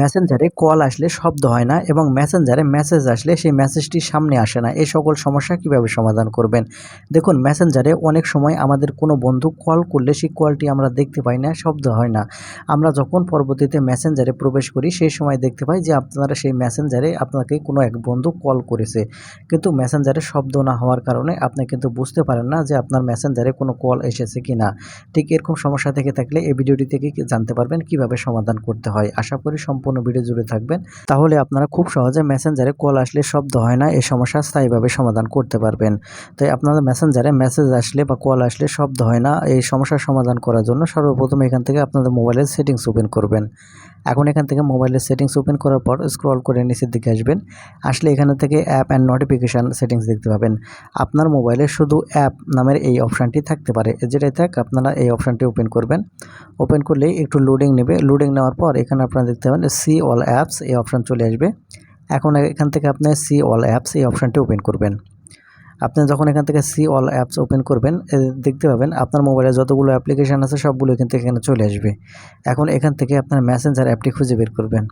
মেসেঞ্জারে কল আসলে শব্দ হয় না এবং মেসেঞ্জারে মেসেজ আসলে সেই মেসেজটি সামনে আসে না। এই সকল সমস্যা কীভাবে সমাধান করবেন? দেখুন মেসেঞ্জারে অনেক সময় আমাদের কোনো বন্ধু কল করলে সেই কলটি আমরা দেখতে পাই না, শব্দ হয় না। আমরা যখন পরবর্তীতে মেসেঞ্জারে প্রবেশ করি, সেই সময় দেখতে পাই যে আপনারা সেই মেসেঞ্জারে আপনাকে কোনো এক বন্ধু কল করেছে। কিন্তু মেসেঞ্জারে শব্দ না হওয়ার কারণে আপনি কিন্তু বুঝতে পারেন না যে আপনার মেসেঞ্জারে কোনো কল এসেছে কি না। ঠিক এরকম সমস্যা থেকে থাকলে এই ভিডিওটি থেকে জানতে পারবেন, কীভাবে সমাধান করতে হয়? আশা করি সম্পূর্ণ ভিডিও জুড়ে থাকবেন। তাহলে আপনারা খুব সহজে মেসেঞ্জারে কল আসলে শব্দ হয় না এই সমস্যা স্থায়ীভাবে সমাধান করতে পারবেন। তাই আপনাদের মেসেঞ্জারে মেসেজ আসলে বা কল আসলে শব্দ হয় না, এই সমস্যার সমাধান করার জন্য সর্বপ্রথম এখান থেকে আপনাদের মোবাইলের সেটিংস ওপেন করবেন। এখন এখান থেকে মোবাইলের সেটিংস ওপেন করার পর স্ক্রল করে নিচের দিকে আসবেন। আসলে এখানে থেকে অ্যাপ অ্যান্ড নোটিফিকেশান সেটিংস দেখতে পাবেন। আপনার মোবাইলে শুধু অ্যাপ নামের এই অপশানটি থাকতে পারে। যেটাই থাক, আপনারা এই অপশানটি ওপেন করবেন। ওপেন করলেই একটু লোডিং নেবে। লোডিং নেওয়ার পর এখানে আপনারা দেখতে পাবেন সি অল অ্যাপস এই অপশান চলে আসবে। এখন এখান থেকে আপনি সি অল অ্যাপস এই অপশানটি ওপেন করবেন। আপনি যখন এখান থেকে সি অল অ্যাপস ওপেন করবেন দেখতে পাবেন আপনার মোবাইলে যতগুলো অ্যাপ্লিকেশান আছে সবগুলো এখান থেকে এখানে চলে আসবে। এখন এখান থেকে আপনার মেসেঞ্জার অ্যাপটি খুঁজে বের করবেন।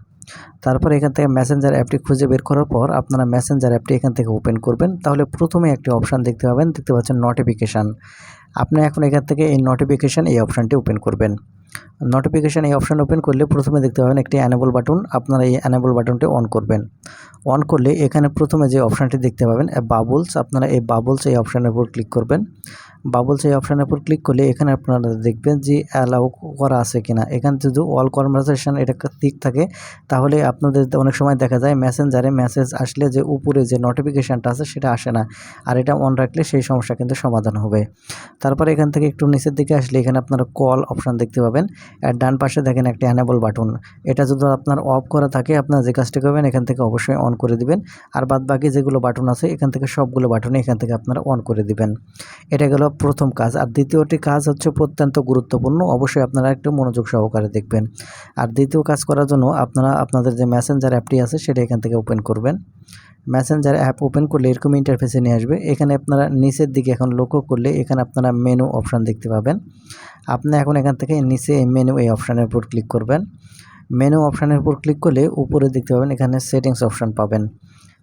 তারপর এখান থেকে মেসেঞ্জার অ্যাপটি খুঁজে বের করার পর আপনারা মেসেঞ্জার অ্যাপটি এখান থেকে ওপেন করবেন। তাহলে প্রথমে একটি অপশান দেখতে পাবেন, দেখতে পাচ্ছেন নোটিফিকেশান আপনি এখন এখান থেকে এই নোটিফিকেশান এই অপশানটি ওপেন করবেন। নোটিফিকেশান এই অপশান ওপেন করলে প্রথমে দেখতে পাবেন একটি অ্যানেবল বাটন আপনারা এই অ্যানেবল বাটনটি অন করবেন। অন করলে এখানে প্রথমে যে অপশানটি দেখতে পাবেন বাবলস আপনারা এই বাবলস এই অপশানের উপর ক্লিক করবেন। বাবলস এই অপশানের উপর ক্লিক করলে এখানে আপনারা দেখবেন যে অ্যালাউ করা আছে কিনা। এখানে যদি অল কনভারসেশন এটা ঠিক থাকে, তাহলে আপনাদের অনেক সময় দেখা যায় মেসেঞ্জারে মেসেজ আসলে যে উপরে যে নোটিফিকেশানটা আছে সেটা আসে না। আর এটা অন রাখলে সেই সমস্যা কিন্তু সমাধান হবে। তারপরে এখান থেকে একটু নিচের দিকে আসলে এখানে আপনারা কল অপশান দেখতে পাবেন। আর ডান পাশে দেখেন একটা অ্যানেবল বাটন এটা যদি আপনার অফ করা থাকে, আপনার যে কাজটি করবেন, এখান থেকে অবশ্যই অন করে দিবেন। আর বাদ বাকি যেগুলো বাটন আছে, এখান থেকে সবগুলো বাটনে এখান থেকে আপনারা অন করে দিবেন। এটা গেল প্রথম কাজ। আর দ্বিতীয়টি কাজ হচ্ছে অত্যন্ত গুরুত্বপূর্ণ। অবশ্যই আপনারা একটু মনোযোগ সহকারে দেখবেন। আর দ্বিতীয় কাজ করার জন্য আপনারা, আপনাদের যে মেসেঞ্জার অ্যাপটি আছে, সেটা এখান থেকে ওপেন করবেন। মেসেঞ্জার অ্যাপ ওপেন করলে এরকম ইন্টারফেসে নিয়ে আসবে। এখানে আপনারা নিচের দিকে এখন লক্ষ্য করলে এখানে আপনারা মেনু অপশান দেখতে পাবেন। আপনি এখন এখান থেকে নিচে মেনু এই অপশানের উপর ক্লিক করবেন। মেনু অপশানের উপর ক্লিক করলে উপরে দেখতে পাবেন এখানে সেটিংস অপশান পাবেন।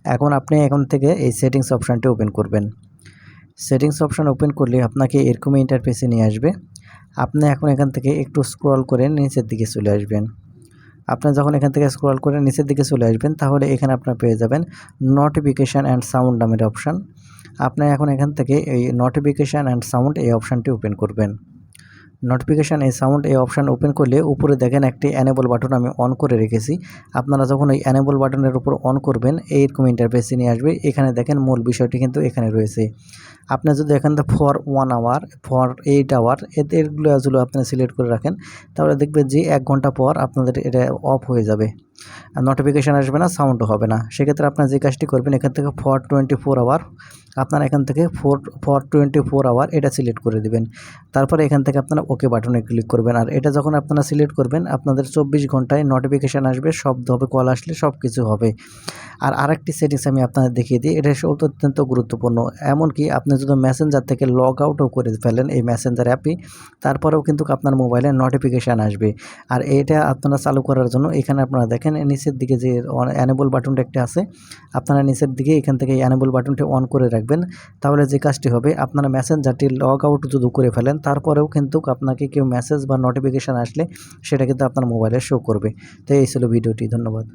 এখন আপনি এখন থেকে এই সেটিংস অপশানটি ওপেন করবেন। সেটিংস অপশান ওপেন করলে আপনাকে এরকমই ইন্টারফেসে নিয়ে আসবে। আপনি এখন এখান থেকে একটু স্ক্রল করে নিচের দিকে চলে আসবেন। আপনি যখন এখান থেকে স্ক্রল করে নিচের দিকে চলে আসবেন, তাহলে এখানে আপনার পেয়ে যাবেন নোটিফিকেশান অ্যান্ড সাউন্ড নামের অপশান আপনি এখন এখান থেকে এই নোটিফিকেশান অ্যান্ড সাউন্ড এই অপশানটি ওপেন করবেন। নোটিফিকেশান এই সাউন্ড এই অপশান ওপেন করলে উপরে দেখেন একটি অ্যানেবল বাটন আমি অন করে রেখেছি। আপনারা যখন ওই অ্যানেবল বাটনের উপর অন করবেন, এইরকম ইন্টারফেসে নিয়ে আসবে। এখানে দেখেন মূল বিষয়টি কিন্তু এখানে রয়েছে। আপনি যদি এখান থেকে for one hour for eight hour আসলে আপনি সিলেক্ট করে রাখেন, তাহলে দেখবেন যে এক ঘণ্টা পর আপনাদের এটা অফ হয়ে যাবে। নোটিফিকেশান আসবে না সাউন্ডও হবে না। সেক্ষেত্রে আপনার যে কাজটি করবেন, এখান থেকে ফর টোয়েন্টি ফোর আওয়ার আপনারা এখান থেকে four for twenty four hour এটা সিলেক্ট করে দিবেন। তারপরে এখান থেকে আপনারা ওকে বাটনে ক্লিক করবেন। আর এটা যখন আপনারা সিলেক্ট করবেন, আপনাদের চব্বিশ ঘন্টায় নোটিফিকেশান আসবে, শব্দ হবে কল আসলে সব কিছু হবে। আর আরেকটি সেটিংস আমি আপনাদের দেখিয়ে দিই, এটা অত্যন্ত গুরুত্বপূর্ণ। এমনকি আপনি যদি মেসেঞ্জার থেকে লগ আউটও করে ফেলেন, এই মেসেঞ্জার অ্যাপই তারপরেও কিন্তু আপনার মোবাইলে নোটিফিকেশান আসবে। আর এটা আপনারা চালু করার জন্য এখানে আপনারা দেখেন নিচের দিকে যে অ্যানেবল বাটনটা একটা আছে, আপনারা নিচের দিকে এখান থেকে অ্যানেবল বাটনটি অন করে রাখবেন। তাহলে যে কাজটি হবে, আপনারা মেসেঞ্জারটি লগ আউট যদি করে ফেলেন, তারপরেও কিন্তু আপনাকে কেউ মেসেজ বা নোটিফিকেশান আসলে সেটা কিন্তু আপনার মোবাইলে শো করবে। তো এই ছিল ভিডিওটি, ধন্যবাদ।